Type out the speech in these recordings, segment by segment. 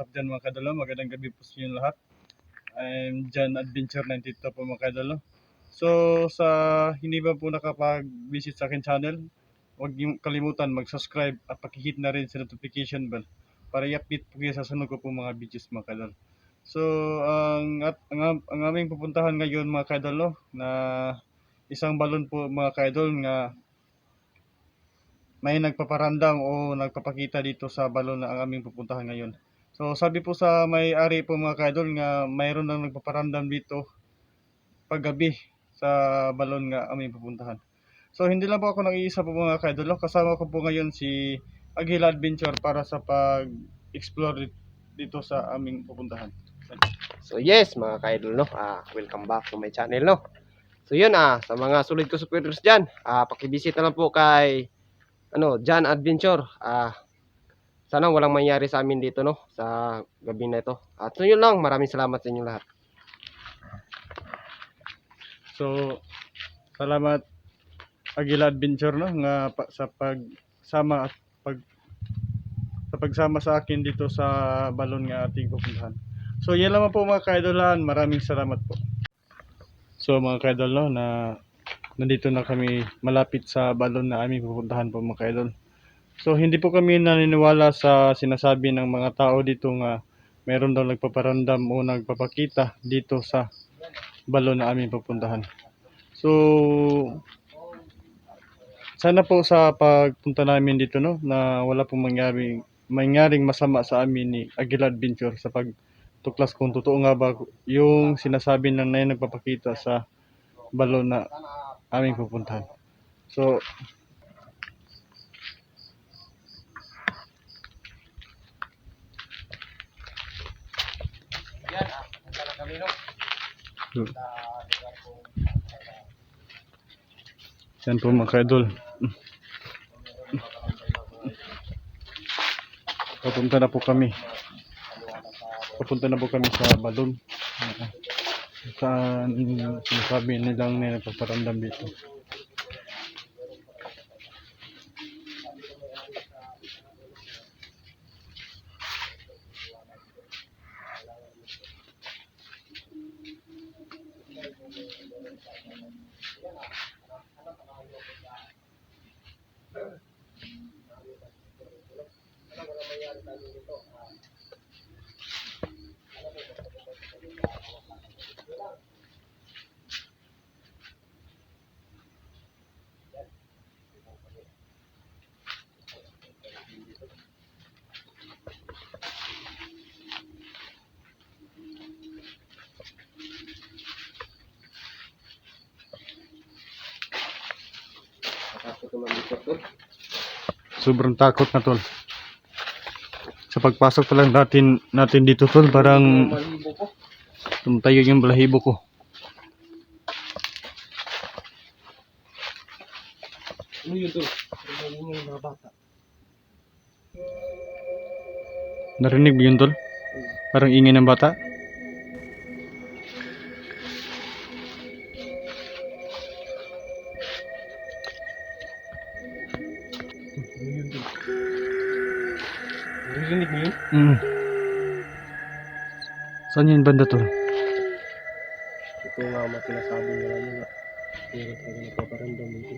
up dyan mga kadalo? Magandang gabi po sa inyo lahat. I'm John Adventure 92 po mga kadalo. So sa hindi ba po nakapag-visit sa akin channel, huwag niyo kalimutan mag-subscribe at pakihit na rin sa notification bell para i-update po kayo sa sunod ko po mga videos mga kadalo. So ang, at, ang, ang aming pupuntahan ngayon mga kadalo na isang balon po mga kadol nga may nagpaparandam o nagpapakita dito sa balon na ang aming pupuntahan ngayon. So sabi po sa may-ari po mga kaidol nga mayroon nang nagpaparandam dito paggabi sa balon nga aming pupuntahan. So hindi lang po ako nag-iisa po mga kaidol, kasama ko po ngayon si Aguila Adventure para sa pag-explore dito sa aming pupuntahan. So yes, mga ka-idol, no? Ah, welcome back to my channel, no? So yun, ah, sa mga sulit ko supporters dyan, ah, pakibisit na lang po kay, ano, John Adventure. Ah, sana walang mangyari sa amin dito, no? Sa gabi na ito. At so yun lang, maraming salamat sa inyo lahat. So salamat Aguila Adventure no nga pa, sa pagsama at pag sa pagsama sa akin dito sa balon nga ating pupuntahan. So yan lamang po mga kaidolan, maraming salamat po. So mga kaidol no, na nandito na kami malapit sa balon na aming pupuntahan po mga kaidol. So hindi po kami naniniwala sa sinasabi ng mga tao dito nga meron daw nagpaparandam o nagpapakita dito sa balon na aming pupuntahan. So sana po sa pagpunta namin dito no na wala pong mangyaring mangyaring masama sa amin ni Aguila Adventure sa pagtuklas kung totoo nga ba yung sinasabi ng na nagpapakita sa balon na aming pupuntahan. So Yan, ah, punta na kami, no? So, yan po mga kaidol. Papunta na po kami. Papunta na po kami sa balon. Saan sinasabi nilang na nagpaparandam dito. Sobrang takot na tol. Sa pagpasok pa lang natin, natin dito tol, parang tumatayo yung balahibo ko. Ano yun, tol? Ano yun yung mga bata? Narinig mo yun tol? Parang ingay ng bata. Mm. Saan yun banda tol? Ito nga ang sinasabi nila nga. Meron talaga nagpaparamdam dito.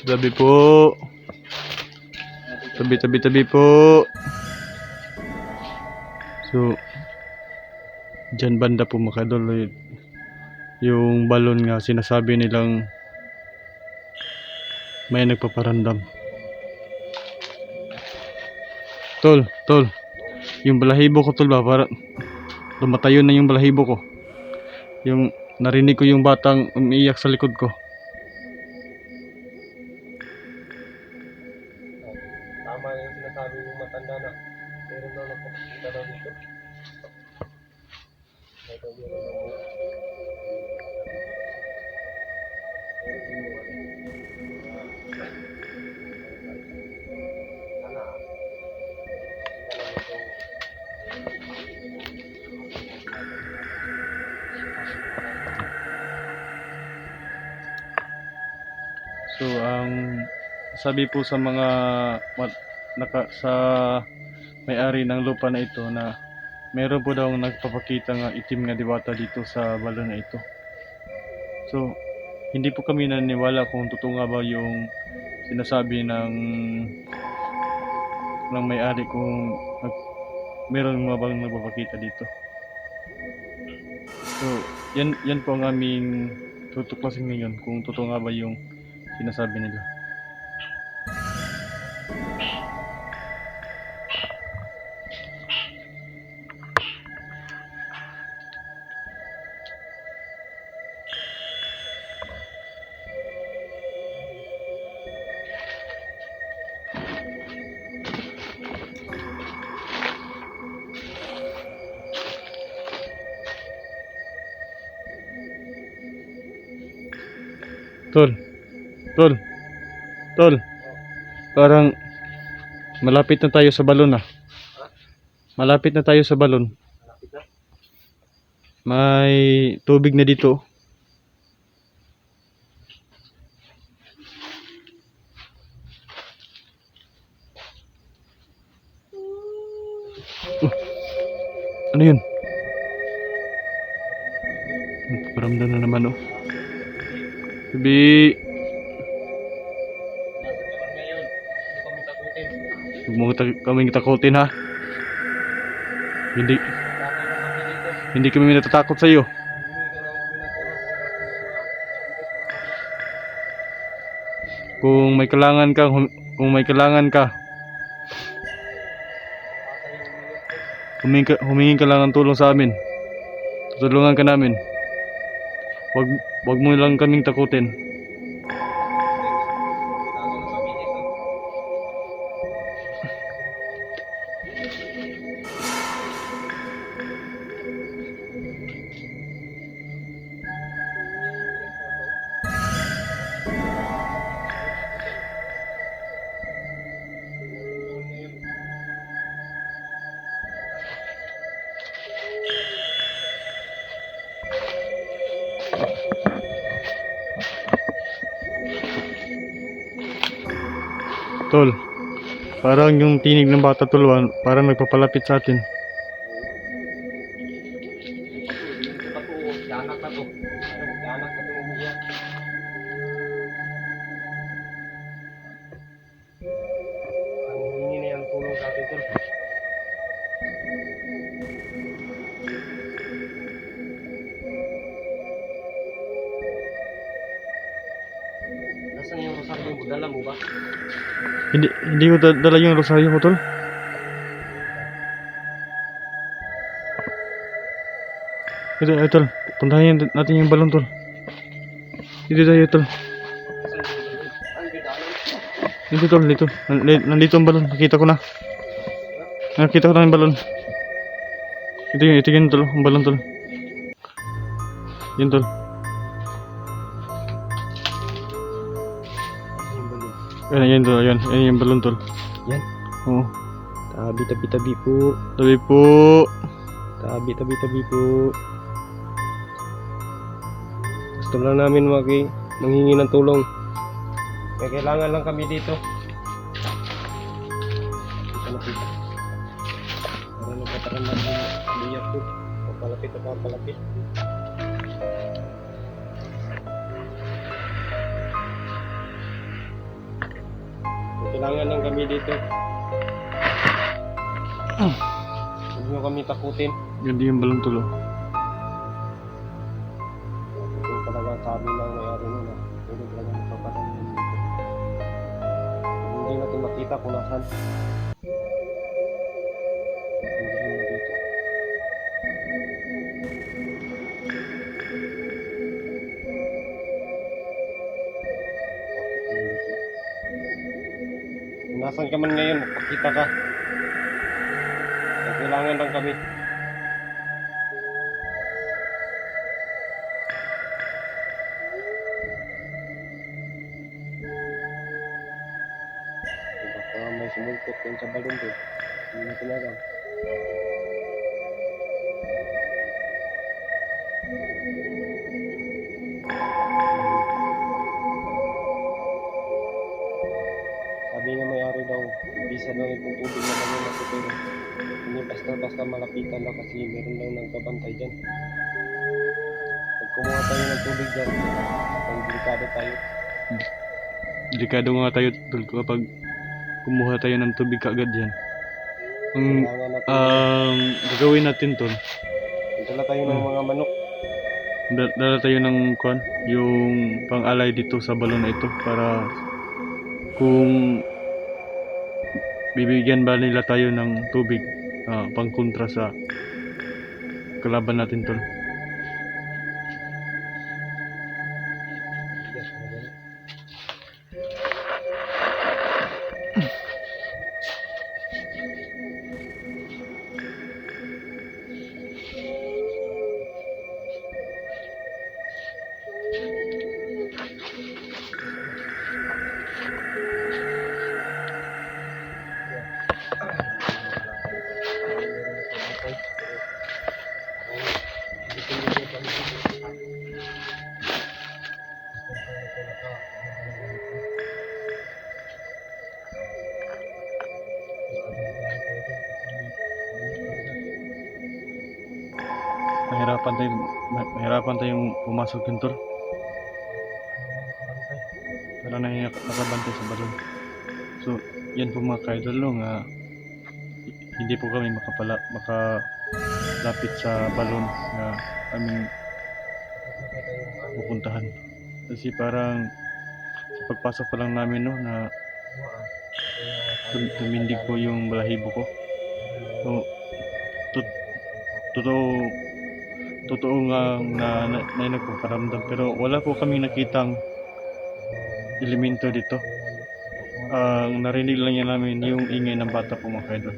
Tabi po. Tabi, tabi, tabi po. So, dyan banda po makadol y- yung balon nga sinasabi nilang may nagpaparandam. Tol, tol. Yung balahibo ko tol ba? Para lumatayo na yung balahibo ko. Yung narinig ko yung batang umiiyak sa likod ko. So, ang sabi po sa mga naka, sa may-ari ng lupa na ito na meron po daw nagpapakita nga itim nga diwata dito sa balon na ito. So, hindi po kami naniniwala kung totoo nga ba yung sinasabi ng ng may-ari kung nag, meron nga bang nagpapakita dito. So, yan yan po ang aming tutuklasin ngayon kung totoo nga ba yung sinasabi nila. Tol. Tol. Tol. Parang malapit na tayo sa balon ah. Malapit na tayo sa balon. May tubig na dito. Oh. Ano yun? Paramdam na naman oh. Sabi, mo kaming takutin ha. Hindi, hindi kami natatakot sa iyo. Kung may kailangan ka, kung may kailangan ka, humingi ka, humingi ka lang ng tulong sa amin. Tutulungan ka namin. Wag, wag mo lang kaming takutin. Tol, parang yung tinig ng bata tuluan, parang nagpapalapit sa atin. Hindi, hindi ko da- dala yung rosaryo ko, tol. Ito, ito, tol. Puntahan natin yung balon, tol. Dito tayo, tol. Dito, tol, dito. Nan- Nandito ang balon. Nakita ko na. Nakita ko na yung balon. Ito yun, ito yun, tol. Ang balon, tol. Yun, tol. Ayan, ayan, tol. Ayan, ayan yung balon, tol. Yan. Oo. Tabi, tabi, tabi po. Sabi po. Tabi, tabi, tabi po. Gusto lang namin maki manghingi ng tulong. May kailangan lang kami dito. Dito na dito. Para nagkatarandan ng umiyak ko. Papalapit at papalapit. Kailangan lang kami dito. Huwag nyo kami takutin. Ganda yung balon, tol. oh. Ito talaga sabi ng mayari nun na pwede talaga magpapasan yun dito. Hindi natin makita kung nasan. Ka man ngayon, magpakita ka. Kailangan lang kami. Baka may sumulpot dun sa balon doon. Hindi natin alam. Sa dami pong tubig na kami na pero hindi basta-basta malapitan daw kasi meron daw nagbabantay dyan. Pag kumuha tayo ng tubig dyan, pang delikado tayo. Delikado nga tayo tol kapag kumuha tayo ng tubig kaagad yan. Ang um, gagawin natin tol, dala tayo ng mga manok. da- dala tayo ng kwan, yung pang-alay dito sa balon na ito para kung bibigyan ba nila tayo ng tubig ah, pang kontra sa kalaban natin tol. Mahirapan tayo, ma- mahirapan tayong pumasok yun tol. Yung nak- nakabantay sa balon. So, yan po mga kaidol no, nga hi- hindi po kami makapala, makalapit sa balon na aming pupuntahan. Kasi parang sa pagpasok pa lang namin no, na tum- tumindig po yung balahibo ko. So, tut- totoo totoo nga na, na, na nagpaparamdam pero wala po kaming nakitang elemento dito. Ang narinig lang yan namin yung ingay ng bata po mga kaidol.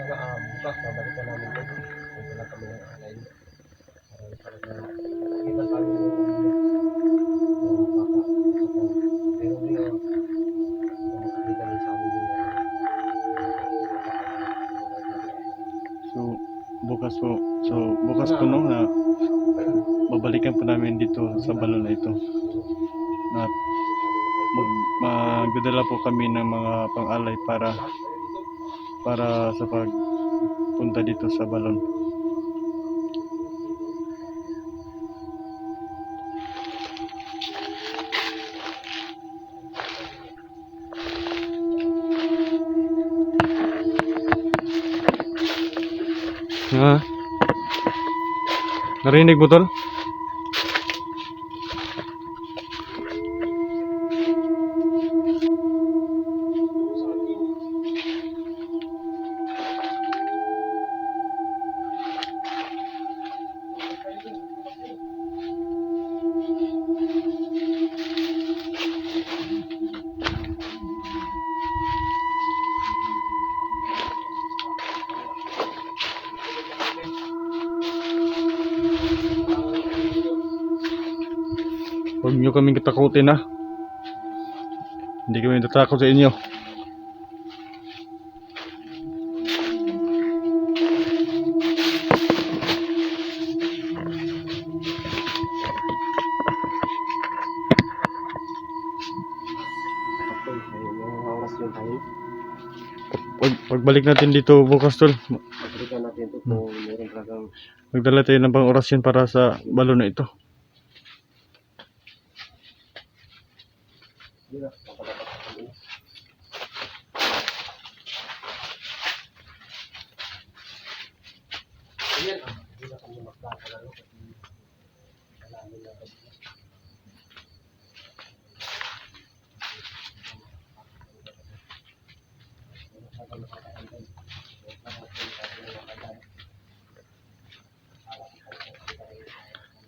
Sana ah, bukas, babalikan namin kami ng mga pang-alay para para sa pagpunta dito sa balon. Ha? Narinig mo tol? Niyo kaming katakutin ha. Hindi kami natatakot sa inyo. Oras yun. Pag, pagbalik natin dito bukas tol, Babalikan natin ito kung meron talagang magdala tayo ng pang orasyon para sa balon na ito. Yun na, papalapas kami. Ayan, ah, hindi na kami magkakalaro kasi malamin na kami.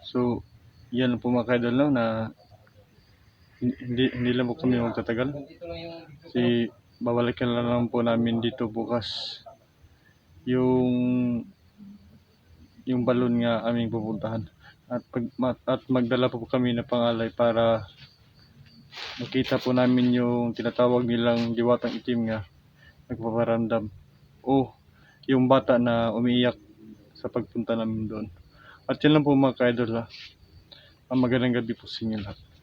So, yan po mga kaidol na hindi, hindi lang po kami magtatagal. Si babalikan na lang po namin dito bukas yung yung balon nga aming pupuntahan. At pag at magdala po kami ng pangalay para makita po namin yung tinatawag nilang diwatang itim nga nagpaparamdam. O yung bata na umiiyak sa pagpunta namin doon. At yun lang po mga kaidol ha. Ang magandang gabi po sa inyo lahat